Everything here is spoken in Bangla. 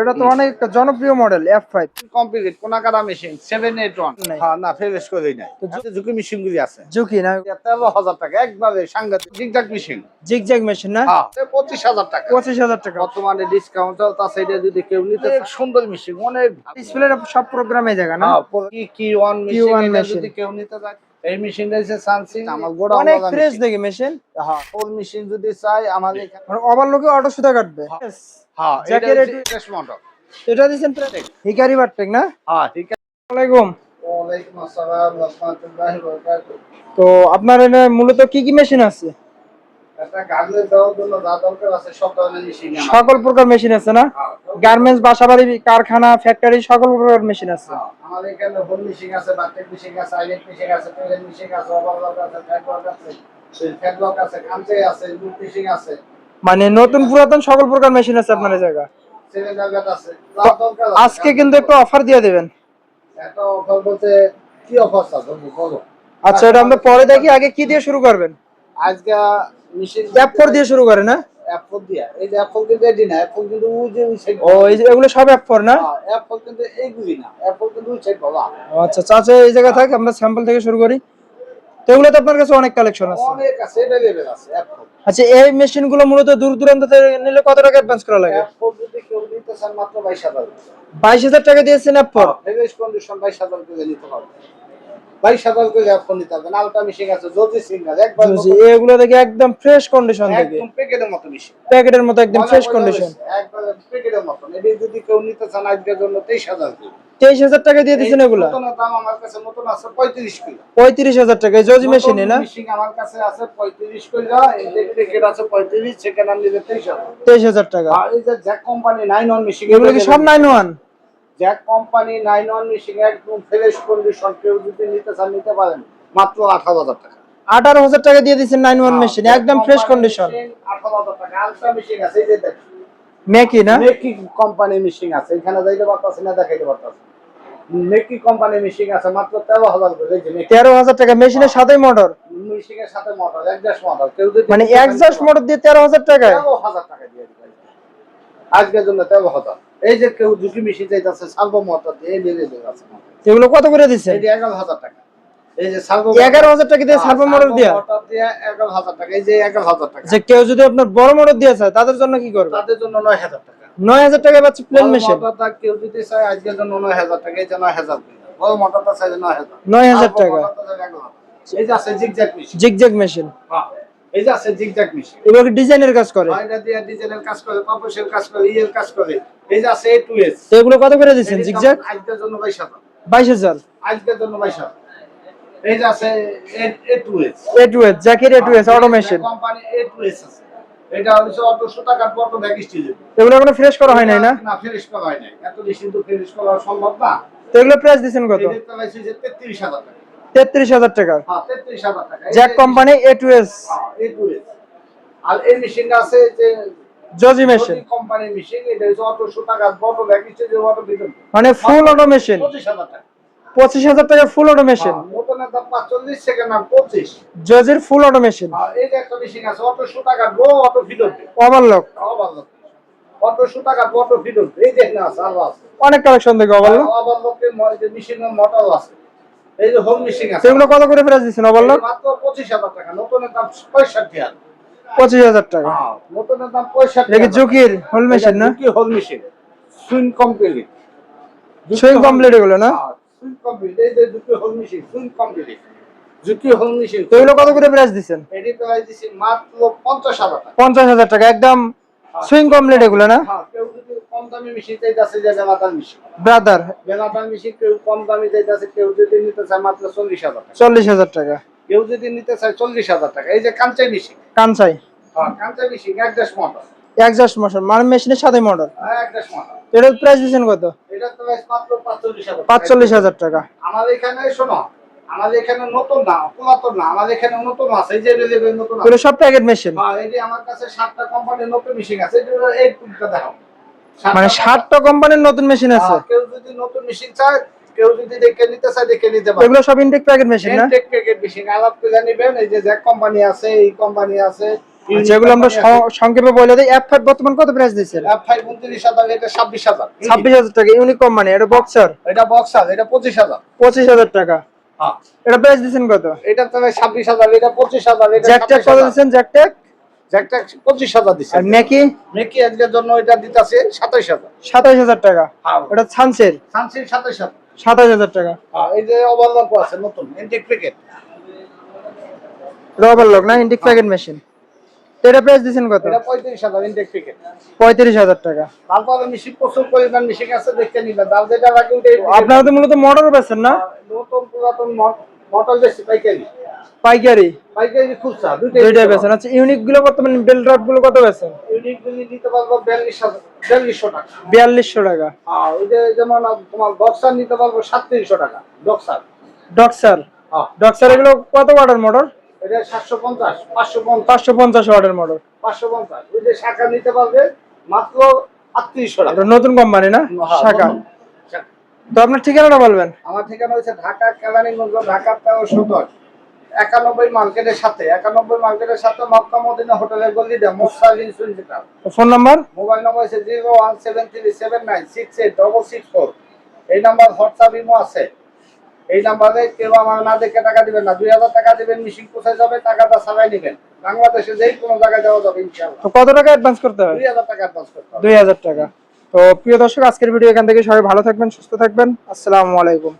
এটা তো অনেক জনপ্রিয় মডেল এফ ফাইভ কমপ্লিট কোনাকাটা মেশিন সেভেন এইট ওয়ান। হ্যাঁ না ফেরেস করেই নাই। ঝুঁকি মেশিন গুলি আছে। ঝুঁকি না। তেরো হাজার টাকা একবারে সাংঘাতিক। জিগজাগ মেশিন জিগজ্যাগ মেশিন না? হ্যাঁ পঁচিশ হাজার টাকা। পঁচিশ হাজার টাকা। বর্তমানে ডিসকাউন্ট তার সাইডে যদি কেউ নিতে চায়, সুন্দর মেশিন অনেক। ডিসপ্লে সব প্রোগ্রামে জায়গা না? হ্যাঁ, কি কি ওয়ান মেশিন যদি কেউ নিতে চায়। এই মেশিনটা হচ্ছে সানসিং আমার গোড়া অনেক ফ্রেশ দেখি মেশিন হ্যাঁ ফুল মেশিন যদি চাই আমাদের এখানে মানে ওভারলোকে অটো সুতা কাটবে। Yes. হ্যাঁ এটা ফ্রেশ হচ্ছে এটা প্রত্যেক হিকারি না? হ্যাঁ ঠিক। আছে ওয়ালাইকুম আসসালাম রাহমাতুল্লাহি ওয়া বারাকাতুহু। তো আপনার এখানে মূলত কি কি মেশিন আছে? সকল প্রকার মেশিন আছে না? হ্যাঁ, গার্মেন্টস বাসাবাড়ি কারখানা ফ্যাক্টরি সকল প্রকার মেশিন আছে। হ্যাঁ, আমাদের এখানে হোম মেশিন আছে বাটেক মেশিন আছে আইলেট মেশিন আছে টয়লেট মেশিন আছে ওভারলক আছে ফ্যাটলক আছে ফ্যাটলক আছে কাঞ্চে আছে লুট মেশিন আছে। মানে নতুন পুরাতন সকল প্রকার মেশিন আছে আপনার জায়গা। আজকে কিন্তু একটু অফার দিয়ে দেবেন। একটা অফার বলতে কি অফার আছে আচ্ছা এটা আমরা পরে দেখি আগে কি দিয়ে শুরু করবেন? আজকে মেশিন অ্যাপ দিয়ে শুরু করে না? অ্যাপল দিয়া। এই যে অ্যাপল কিন্তু এটি না। অ্যাপল কিন্তু ওই যে ওই সাইড ও এই যে এগুলো সব অ্যাপ না? অ্যাপল কিন্তু এইগুলি না। অ্যাপল কিন্তু ওই সাইড বাবা। আচ্ছা চাচা এই জায়গা থাক আমরা স্যাম্পল থেকে শুরু করি। তো এগুলো তো আপনার কাছে অনেক কালেকশন আছে। অনেক আছে অ্যাভেলেবেল আছে আচ্ছা এই মেশিনগুলো মূলত দূর দূরান্ত থেকে নিলে কত টাকা অ্যাডভান্স করা লাগে? যদি কেউ নিতে চান মাত্র বাইশ হাজার। টাকা দিয়েছেন ফ্রেশ কন্ডিশন হাজার করে নিতে হবে। বাইশ হাজার করে অ্যাপল নিতে হবে আলটা মেশিন আছে যদি সিঙ্গার একবার এগুলো দেখে একদম ফ্রেশ কন্ডিশন থেকে একদম প্যাকেটের মতো মেশিন প্যাকেটের মতো একদম ফ্রেশ কন্ডিশন একবার প্যাকেটের মতো এটি যদি কেউ নিতে চান আজকের জন্য তেইশ হাজার তেইশ হাজার টাকা দিয়ে দিচ্ছেন এগুলা? দাম আমার কাছে নতুন আছে পঁয়ত্রিশ কিলো। পঁয়ত্রিশ হাজার টাকা জজি মেশিনে না? আমার কাছে আছে পঁয়ত্রিশ কিলো প্যাকেট আছে পঁয়ত্রিশ সেখানে আমি তেইশ হাজার। তেইশ হাজার টাকা। আর এই যে Jack company nine one machine এগুলো কি সব nine one Jack company nine one machine একদম ফ্রেশ কন্ডিশন কেউ যদি নিতে চান নিতে পারেন। মাত্র আঠারো হাজার টাকা। আঠারো হাজার টাকা দিয়ে দিচ্ছেন নাইন ওয়ান মেশিন একদম ফ্রেশ কন্ডিশন আঠারো হাজার টাকা। আলট্রা মেশিন আছে এই যে মেকি না? মেকি কোম্পানি মেশিন আছে এখানে যাইতে পারতাছি না দেখাইতে পারতাছি মেকি কোম্পানি মেশিন আছে মাত্র তেরো হাজার করে তেরো হাজার টাকা মেশিনের সাথে মোটর মেশিনের সাথে মোটর একজাস্ট মোটর কেউ যদি মানে একজাস্ট মোটর দিয়ে তেরো হাজার টাকায়? তেরো হাজার টাকা দিয়ে আজকের জন্য তেরো হাজার এই যে কেউ ঝুঁকি মেশিন চাইতেছে সার্বো মোটর দিয়ে এই বেরিয়ে দিয়ে এগুলো কত করে দিচ্ছেন এই এগারো হাজার টাকা। এই যে এগারো হাজার টাকা দিয়ে সার্ভো মোটর দিয়া? এগারো হাজার টাকা। এই যে এগারো হাজার টাকা। যে কেউ যদি আপনার বড় মোটর দিয়ে চায় তাদের জন্য কি করবে? তাদের জন্য নয় হাজার টাকা। নয় হাজার টাকা পাচ্ছে প্লেন মেশিন কেউ যদি চায় আজকের জন্য নয় হাজার টাকা। এই যে নয় হাজার। বড় মোটরটা নয় হাজার। নয় হাজার টাকা। এই যে আছে জিগজ্যাগ মেশিন জিগজ্যাগ মেশিন হ্যাঁ। এই যে আছে জিগজ্যাগ মেশিন এগুলো ডিজাইনের কাজ করে। এটা দিয়ে ডিজেলের কাজ করে পাপোশের কাজ করে ইয়ের কাজ করে। এই যে আছে এ টু এস তো এগুলো কত করে দিচ্ছেন জিগজ্যাগ আজকের জন্য বাইশ হাজার। বাইশ হাজার। আজকের জন্য বাইশ হাজার। এই যে আছে A two S A two S জ্যাকের A two S automation company A two S আছে। এটা হচ্ছে অটো সুতা কাটবো অটো ব্যাগ স্টিল এগুলো এখনও ফ্রেশ করা হয় নাই না? না ফিনিশ করা হয় নাই। এত বেশি তো ফিনিশ করা সম্ভব না। তো এগুলো প্রাইস দিচ্ছেন কত? চালাইছে যে তেত্রিশ হাজার টাকা। তেত্রিশ হাজার টাকা। টাকা। Jack company A two S আর এই মেশিনটা আছে যে জজি মেশিন কোম্পানির মেশিন এটা হচ্ছে অটো মানে ফুল টাকা। টাকা মোটনের দাম সেকেন্ড জজির অটোমেশন আর এই যে একটা মেশিন আছে অটো ওভারলক অটো ফিডর এই যে আছে আরও আছে। অনেক কালেকশন দেখো ওভারলক ওভারলকের মেশিনের মোটর আছে। এই যে হোম আছে। সেগুলো কত করে প্রাইস মাত্র হাজার টাকা নতুনের দাম পঁচিশ হাজার টাকা। নতুনের দাম হোল মেশিন না? Hole machine sewing complete sewing complete এগুলো না? Sewing complete. এই যে দুটি hole machine sewing complete. Juki hole machine তো এগুলো কত করে প্রাইস এটি প্রাইস মাত্র টাকা। একদম সুইং কমপ্লিট এগুলো না? হ্যাঁ দামি মেশিন চাইতেছে যে Brother machine Brother. Brother machine কেউ কম দামি চাইতেছে কেউ যদি নিতে চায় মাত্র চল্লিশ হাজার টাকা। চল্লিশ হাজার টাকা। কেউ যদি নিতে চায় চল্লিশ হাজার টাকা। এই যে কাঞ্চাই মেশিন কানসাই হ্যাঁ কাঞ্চাই মেশিন এক দেশ মোটর। একজাস্ট মোশন মানে মেশিনের সাথে মোটর। মোটর। এটার প্রাইস দিচ্ছেন কত? মাত্র পাঁচচল্লিশ হাজার টাকা। আমাদের এখানে শোনো আমাদের এখানে নতুন না পুরাতন না আমাদের এখানে নতুন আছে এই যে নতুন সব প্যাকেট মেশিন হ্যাঁ এই যে আমার কাছে সাতটা কোম্পানির নতুন মেশিন আছে এই যে এই টুলটা দেখো মানে সাতটা কোম্পানির নতুন মেশিন আছে। হ্যাঁ, কেউ যদি নতুন মেশিন চায় কেউ যদি দেখে নিতে চায় দেখে নিতে পারে। এগুলো সব ইনটেক প্যাকেট মেশিন না? ইনটেক প্যাকেট মেশিন আলাপ করে নিবেন এই যে জ্যাক কোম্পানি আছে এই কোম্পানি আছে যেগুলো আমরা সংক্ষেপে বলে দিই এফ ফাইভ বর্তমান কত প্রাইস দিচ্ছেন? এফ ফাইভ উনত্রিশ হাজার এটা ছাব্বিশ হাজার। ছাব্বিশ হাজার টাকা ইউনিক কোম্পানি এটা বক্সার এটা বক্সার এটা পঁচিশ হাজার। পঁচিশ হাজার টাকা। হ্যাঁ। এটা প্রাইস দিচ্ছেন কত? এটা তাহলে ছাব্বিশ হাজার এটা পঁচিশ হাজার এটা জ্যাক ট্যাক কত দিচ্ছেন জ্যাক ট্যাক পঁচিশ হাজার দিচ্ছে আর মেকি মেকি আজকের জন্য এটা দিতেছে সাতাইশ হাজার। সাতাইশ হাজার টাকা। হ্যাঁ। এটা ছানসের সাতাইশ হাজার। সাতাইশ হাজার টাকা। হ্যাঁ, এই যে ওভারলক আছে নতুন ইন্টিক প্যাকেট রবার লক না? প্যাকেট মেশিন এটা প্রাইস দিচ্ছেন কত? এটা ইন্টিক প্যাকেট হাজার টাকা। তারপরে মিশিং প্রচুর পরিমাণ মিশিং আছে দেখতে নিবেন। যেটা আপনারা তো মূলত মোটর বেছেন না? নতুন পুরাতন পাইকারি? পাইকারি? পাইকারি খুচরা দুইটাই দুইটাই বেছেন আচ্ছা ইউনিকগুলো বর্তমানে বেল রডগুলো কত বেছেন ইউনিক গুলি নিতে পারব বিয়াল্লিশ হাজার বিয়াল্লিশশো টাকা। বিয়াল্লিশশো টাকা। আর ওই যে যেমন তোমার বক্সার নিতে পারব সাতত্রিশশো টাকা বক্সার ডক্সার হ্যাঁ। ডক্সার এগুলো কত ওয়াটের মোটর এটা সাতশো পঞ্চাশ ওয়াটের মোটর পাঁচশো পঞ্চাশ ওই যে শাখা নিতে পারবে মাত্র আটত্রিশশো টাকা। নতুন কোম্পানি না? হ্যাঁ। শাখা। তো আপনার ঠিকানাটা বলবেন? আমার ঠিকানা হচ্ছে ঢাকা কেলানিগঞ্জ ঢাকা তেরো সদর একানব্বই মার্কেটের সাথে একানব্বই মার্কেটের সাথে মক্কা মদিনা হোটেলের গল্লিতে মোস্তালিন সুইন্টার ফোন নাম্বার? মোবাইল নম্বর হচ্ছে zero one seven three seven nine six eight double six four. এই নাম্বার হোয়াটসঅ্যাপ ইমো আছে। এই নাম্বারে কেউ আমার না দেখে টাকা দিবেন না। দুই হাজার টাকা দিবেন মিশিং কোথায় যাবে টাকাটা সারাই নেবেন। বাংলাদেশে যেই কোনো জায়গায় যাওয়া যাবে ইনশাআল্লাহ। কত টাকা অ্যাডভান্স করতে হবে দুই হাজার টাকা অ্যাডভান্স করতে হবে। দুই হাজার টাকা। তো প্রিয় দর্শক আজকের ভিডিও এখান থেকে সবাই ভালো থাকবেন সুস্থ থাকবেন। আসসালামু আলাইকুম।